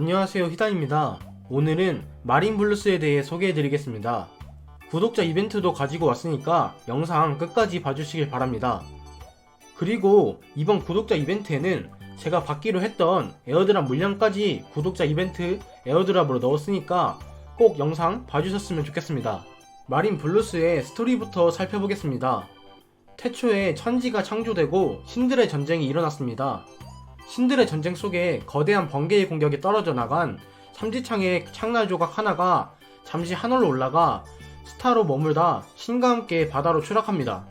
안녕하세요 히단입니다. 오늘은 마린 블루스에 대해 소개해드리겠습니다. 구독자 이벤트도 가지고 왔으니까 영상 끝까지 봐주시길 바랍니다. 그리고 이번 구독자 이벤트에는 제가 받기로 했던 에어드랍 물량까지 구독자 이벤트 에어드랍으로 넣었으니까 꼭 영상 봐주셨으면 좋겠습니다. 마린 블루스의 스토리부터 살펴보겠습니다. 태초에 천지가 창조되고 신들의 전쟁이 일어났습니다. 신들의 전쟁 속에 거대한 번개의 공격에 떨어져 나간 삼지창의 창날 조각 하나가 잠시 하늘로 올라가 스타로 머물다 신과 함께 바다로 추락합니다.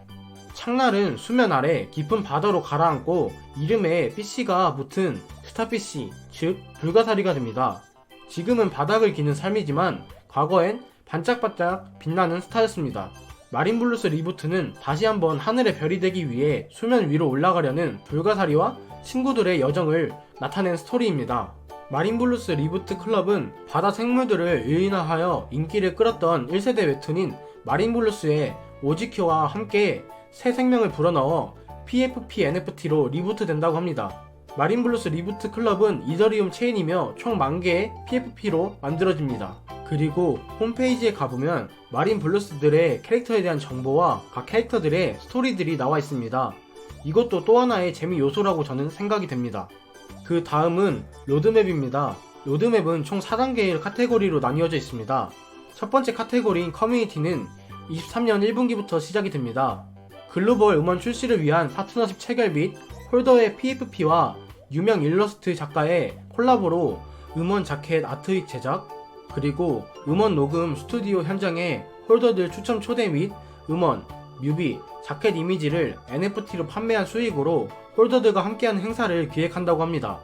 창날은 수면 아래 깊은 바다로 가라앉고 이름에 PC가 붙은 스타PC, 즉 불가사리가 됩니다. 지금은 바닥을 기는 삶이지만 과거엔 반짝반짝 빛나는 스타였습니다. 마린블루스 리부트는 다시 한번 하늘의 별이 되기 위해 수면 위로 올라가려는 불가사리와 친구들의 여정을 나타낸 스토리입니다. 마린블루스 리부트 클럽은 바다 생물들을 유인화하여 인기를 끌었던 1세대 웹툰인 마린블루스의 오지큐와 함께 새 생명을 불어넣어 PFP NFT로 리부트 된다고 합니다. 마린블루스 리부트 클럽은 이더리움 체인이며 총 만개의 PFP로 만들어집니다. 그리고 홈페이지에 가보면 마린 블루스들의 캐릭터에 대한 정보와 각 캐릭터들의 스토리들이 나와 있습니다. 이것도 또 하나의 재미 요소라고 저는 생각이 됩니다. 그 다음은 로드맵입니다. 로드맵은 총 4단계의 카테고리로 나뉘어져 있습니다. 첫 번째 카테고리인 커뮤니티는 23년 1분기부터 시작이 됩니다. 글로벌 음원 출시를 위한 파트너십 체결 및 홀더의 PFP와 유명 일러스트 작가의 콜라보로 음원 자켓 아트윅 제작, 그리고 음원 녹음 스튜디오 현장에 홀더들 추첨 초대 및 음원, 뮤비, 자켓 이미지를 NFT로 판매한 수익으로 홀더들과 함께하는 행사를 기획한다고 합니다.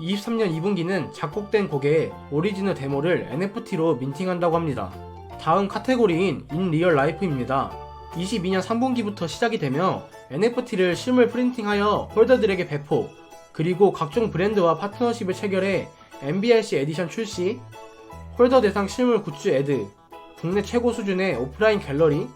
23년 2분기는 작곡된 곡의 오리지널 데모를 NFT로 민팅한다고 합니다. 다음 카테고리인 인 리얼 라이프입니다. 22년 3분기부터 시작이 되며 NFT를 실물 프린팅하여 홀더들에게 배포, 그리고 각종 브랜드와 파트너십을 체결해 MBRC 에디션 출시, 홀더 대상 실물 굿즈 애드, 국내 최고 수준의 오프라인 갤러리,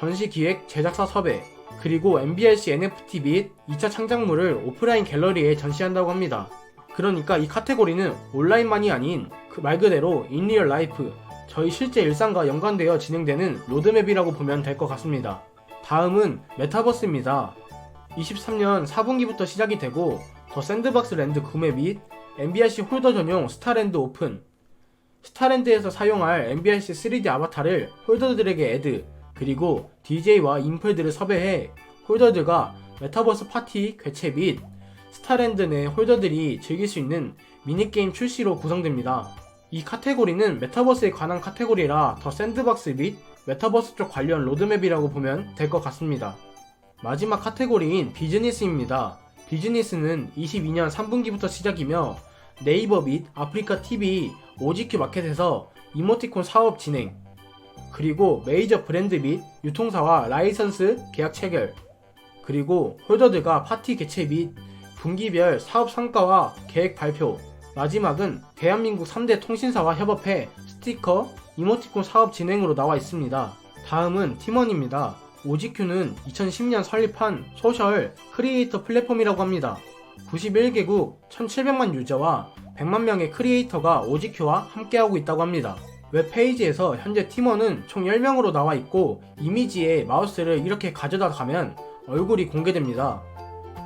전시 기획 제작사 섭외, 그리고 MBRC NFT 및 2차 창작물을 오프라인 갤러리에 전시한다고 합니다. 그러니까 이 카테고리는 온라인만이 아닌 그 말 그대로 인리얼 라이프, 저희 실제 일상과 연관되어 진행되는 로드맵이라고 보면 될 것 같습니다. 다음은 메타버스입니다. 23년 4분기부터 시작이 되고 더 샌드박스 랜드 구매 및 MBRC 홀더 전용 스타랜드 오픈, 스타랜드에서 사용할 MBRC 3D 아바타를 홀더들에게 애드, 그리고 DJ와 인플들을 섭외해 홀더들과 메타버스 파티 개최 및 스타랜드 내 홀더들이 즐길 수 있는 미니게임 출시로 구성됩니다. 이 카테고리는 메타버스에 관한 카테고리라 더 샌드박스 및 메타버스 쪽 관련 로드맵이라고 보면 될 것 같습니다. 마지막 카테고리인 비즈니스입니다. 비즈니스는 22년 3분기부터 시작이며 네이버 및 아프리카 TV, OGQ 마켓에서 이모티콘 사업 진행, 그리고 메이저 브랜드 및 유통사와 라이선스 계약 체결, 그리고 홀더들과 파티 개최 및 분기별 사업 성과와 계획 발표, 마지막은 대한민국 3대 통신사와 협업해 스티커, 이모티콘 사업 진행으로 나와 있습니다. 다음은 팀원입니다. OGQ는 2010년 설립한 소셜 크리에이터 플랫폼이라고 합니다. 91개국 1700만 유저와 100만 명의 크리에이터가 OGQ와 함께하고 있다고 합니다. 웹 페이지에서 현재 팀원은 총 10명으로 나와 있고 이미지에 마우스를 이렇게 가져다 가면 얼굴이 공개됩니다.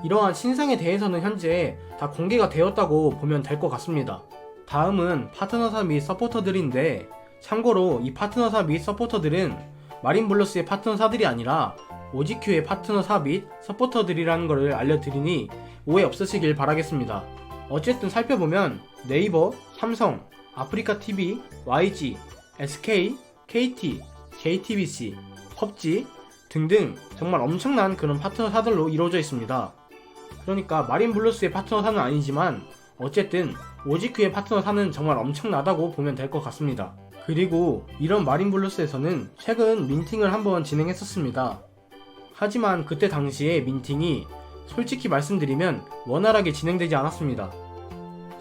이러한 신상에 대해서는 현재 다 공개가 되었다고 보면 될 것 같습니다. 다음은 파트너사 및 서포터들인데 참고로 이 파트너사 및 서포터들은 마린블러스의 파트너사들이 아니라 OGQ의 파트너사 및 서포터들이라는 것을 알려드리니 오해 없으시길 바라겠습니다. 어쨌든 살펴보면 네이버, 삼성, 아프리카 TV, YG, SK, KT, JTBC, 펍지 등등 정말 엄청난 그런 파트너사들로 이루어져 있습니다. 그러니까 마린블루스의 파트너사는 아니지만 어쨌든 오지큐의 파트너사는 정말 엄청나다고 보면 될 것 같습니다. 그리고 이런 마린블루스에서는 최근 민팅을 한번 진행했었습니다. 하지만 그때 당시에 민팅이 솔직히 말씀드리면 원활하게 진행되지 않았습니다.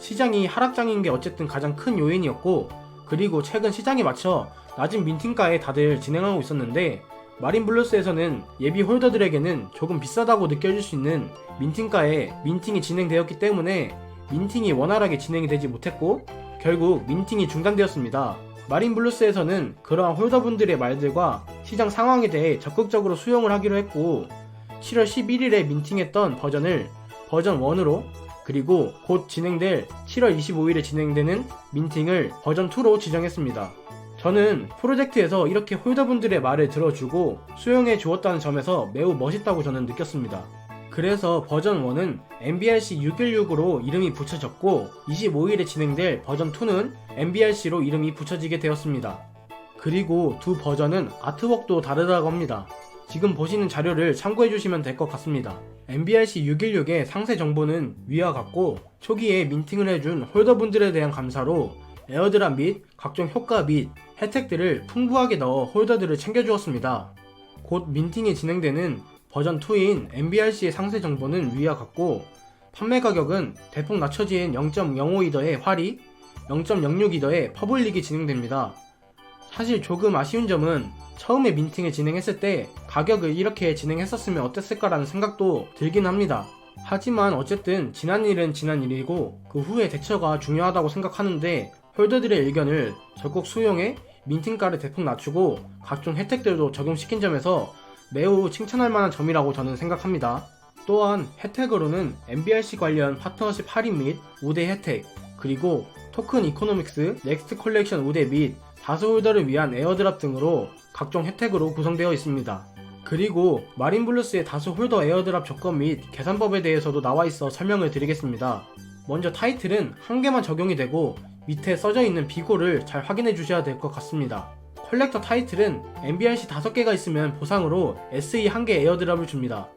시장이 하락장인 게 어쨌든 가장 큰 요인이었고 그리고 최근 시장에 맞춰 낮은 민팅가에 다들 진행하고 있었는데 마린블루스에서는 예비 홀더들에게는 조금 비싸다고 느껴질 수 있는 민팅가에 민팅이 진행되었기 때문에 민팅이 원활하게 진행이 되지 못했고 결국 민팅이 중단되었습니다. 마린블루스에서는 그러한 홀더분들의 말들과 시장 상황에 대해 적극적으로 수용을 하기로 했고 7월 11일에 민팅했던 버전을 버전 1으로 그리고 곧 진행될 7월 25일에 진행되는 민팅을 버전 2로 지정했습니다. 저는 프로젝트에서 이렇게 홀더분들의 말을 들어주고 수용해 주었다는 점에서 매우 멋있다고 저는 느꼈습니다. 그래서 버전 1은 MBRC 616으로 이름이 붙여졌고 25일에 진행될 버전 2는 MBRC로 이름이 붙여지게 되었습니다. 그리고 두 버전은 아트웍도 다르다고 합니다. 지금 보시는 자료를 참고해 주시면 될 것 같습니다. MBRC 616의 상세 정보는 위와 같고 초기에 민팅을 해준 홀더분들에 대한 감사로 에어드랍 및 각종 효과 및 혜택들을 풍부하게 넣어 홀더들을 챙겨주었습니다. 곧 민팅이 진행되는 버전 2인 MBRC의 상세 정보는 위와 같고 판매 가격은 대폭 낮춰진 0.05이더의 활이 0.06이더의 퍼블릭이 진행됩니다. 사실 조금 아쉬운 점은 처음에 민팅을 진행했을 때 가격을 이렇게 진행했었으면 어땠을까라는 생각도 들긴 합니다. 하지만 어쨌든 지난 일은 지난 일이고 그 후에 대처가 중요하다고 생각하는데 홀더들의 의견을 적극 수용해 민팅가를 대폭 낮추고 각종 혜택들도 적용시킨 점에서 매우 칭찬할 만한 점이라고 저는 생각합니다. 또한 혜택으로는 MBRC 관련 파트너십 할인 및 우대 혜택, 그리고 토큰 이코노믹스, 넥스트 컬렉션 우대 및 다수 홀더를 위한 에어드랍 등으로 각종 혜택으로 구성되어 있습니다. 그리고 마린블루스의 다수 홀더 에어드랍 조건 및 계산법에 대해서도 나와 있어 설명을 드리겠습니다. 먼저 타이틀은 한 개만 적용이 되고 밑에 써져 있는 비고를 잘 확인해 주셔야 될 것 같습니다. 컬렉터 타이틀은 MBRC 5개가 있으면 보상으로 SE 1개 에어드랍을 줍니다.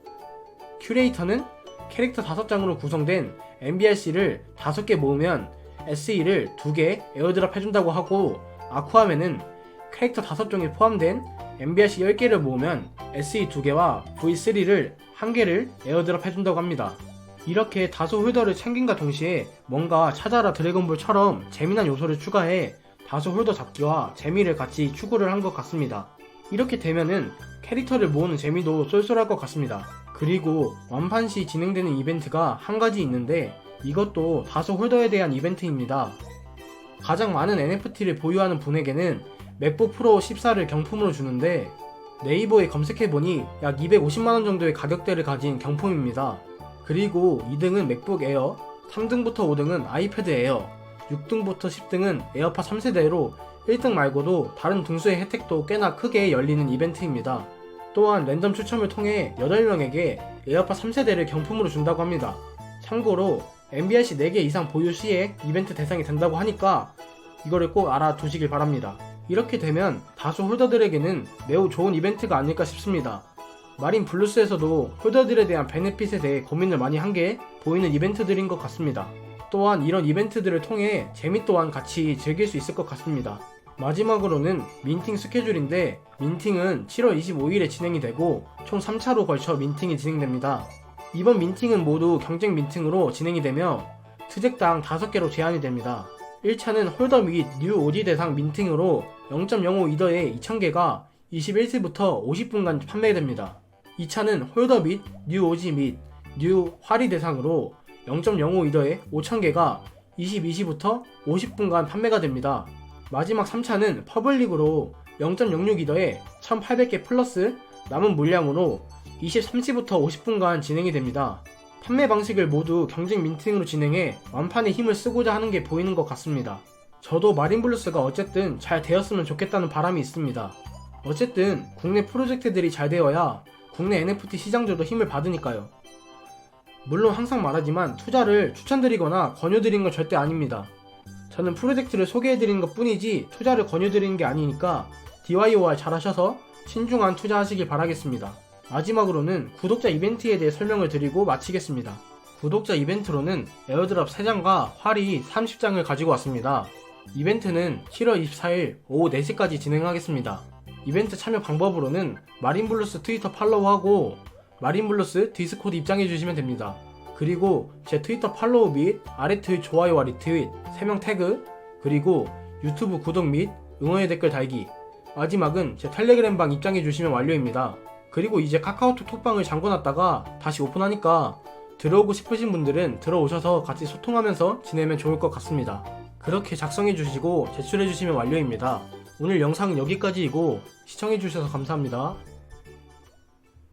큐레이터는 캐릭터 5장으로 구성된 MBRC를 5개 모으면 SE를 2개 에어드랍 해준다고 하고 아쿠아맨은 캐릭터 5종이 포함된 MBRC 10개를 모으면 SE 2개와 V3를 1개를 에어드랍 해준다고 합니다. 이렇게 다소 홀더를 챙긴과 동시에 뭔가 찾아라 드래곤볼처럼 재미난 요소를 추가해 다소 홀더 잡기와 재미를 같이 추구를 한 것 같습니다. 이렇게 되면은 캐릭터를 모으는 재미도 쏠쏠할 것 같습니다. 그리고 완판 시 진행되는 이벤트가 한 가지 있는데 이것도 다소 홀더에 대한 이벤트입니다. 가장 많은 NFT를 보유하는 분에게는 맥북 프로 14를 경품으로 주는데 네이버에 검색해보니 약 250만원 정도의 가격대를 가진 경품입니다. 그리고 2등은 맥북 에어, 3등부터 5등은 아이패드 에어, 6등부터 10등은 에어팟 3세대로 1등 말고도 다른 등수의 혜택도 꽤나 크게 열리는 이벤트입니다. 또한 랜덤 추첨을 통해 8명에게 에어팟 3세대를 경품으로 준다고 합니다. 참고로 MBRC 4개 이상 보유 시에 이벤트 대상이 된다고 하니까 이거를 꼭 알아두시길 바랍니다. 이렇게 되면 다수 홀더들에게는 매우 좋은 이벤트가 아닐까 싶습니다. 마린 블루스에서도 홀더들에 대한 베네핏에 대해 고민을 많이 한 게 보이는 이벤트들인 것 같습니다. 또한 이런 이벤트들을 통해 재미 또한 같이 즐길 수 있을 것 같습니다. 마지막으로는 민팅 스케줄인데 민팅은 7월 25일에 진행이 되고 총 3차로 걸쳐 민팅이 진행됩니다. 이번 민팅은 모두 경쟁 민팅으로 진행이 되며 트잭당 5개로 제한이 됩니다. 1차는 홀더 및 뉴 오디 대상 민팅으로 0.05 이더의 2,000개가 21시부터 50분간 판매됩니다. 2차는 홀더 및 뉴 오지 및 뉴 화리 대상으로 0.05 이더의 5,000개가 22시부터 50분간 판매가 됩니다. 마지막 3차는 퍼블릭으로 0.06 이더의 1,800개 플러스 남은 물량으로 23시부터 50분간 진행이 됩니다. 판매 방식을 모두 경쟁 민팅으로 진행해 완판에 힘을 쓰고자 하는 게 보이는 것 같습니다. 저도 마린블루스가 어쨌든 잘 되었으면 좋겠다는 바람이 있습니다. 어쨌든 국내 프로젝트들이 잘 되어야 국내 NFT 시장들도 힘을 받으니까요. 물론 항상 말하지만 투자를 추천드리거나 권유드리는 건 절대 아닙니다. 저는 프로젝트를 소개해드리는 것 뿐이지 투자를 권유드리는 게 아니니까 DIY 잘 하셔서 신중한 투자하시길 바라겠습니다. 마지막으로는 구독자 이벤트에 대해 설명을 드리고 마치겠습니다. 구독자 이벤트로는 에어드랍 3장과 활이 30장을 가지고 왔습니다. 이벤트는 7월 24일 오후 4시까지 진행하겠습니다. 이벤트 참여 방법으로는 마린블루스 트위터 팔로우하고 마린블루스 디스코드 입장해 주시면 됩니다. 그리고 제 트위터 팔로우 및 아래 트윗 좋아요와 리트윗 3명 태그 그리고 유튜브 구독 및 응원의 댓글 달기 마지막은 제 텔레그램 방 입장해 주시면 완료입니다. 그리고 이제 카카오톡 톡방을 잠궈놨다가 다시 오픈하니까 들어오고 싶으신 분들은 들어오셔서 같이 소통하면서 지내면 좋을 것 같습니다. 그렇게 작성해 주시고 제출해 주시면 완료입니다. 오늘 영상은 여기까지이고 시청해 주셔서 감사합니다.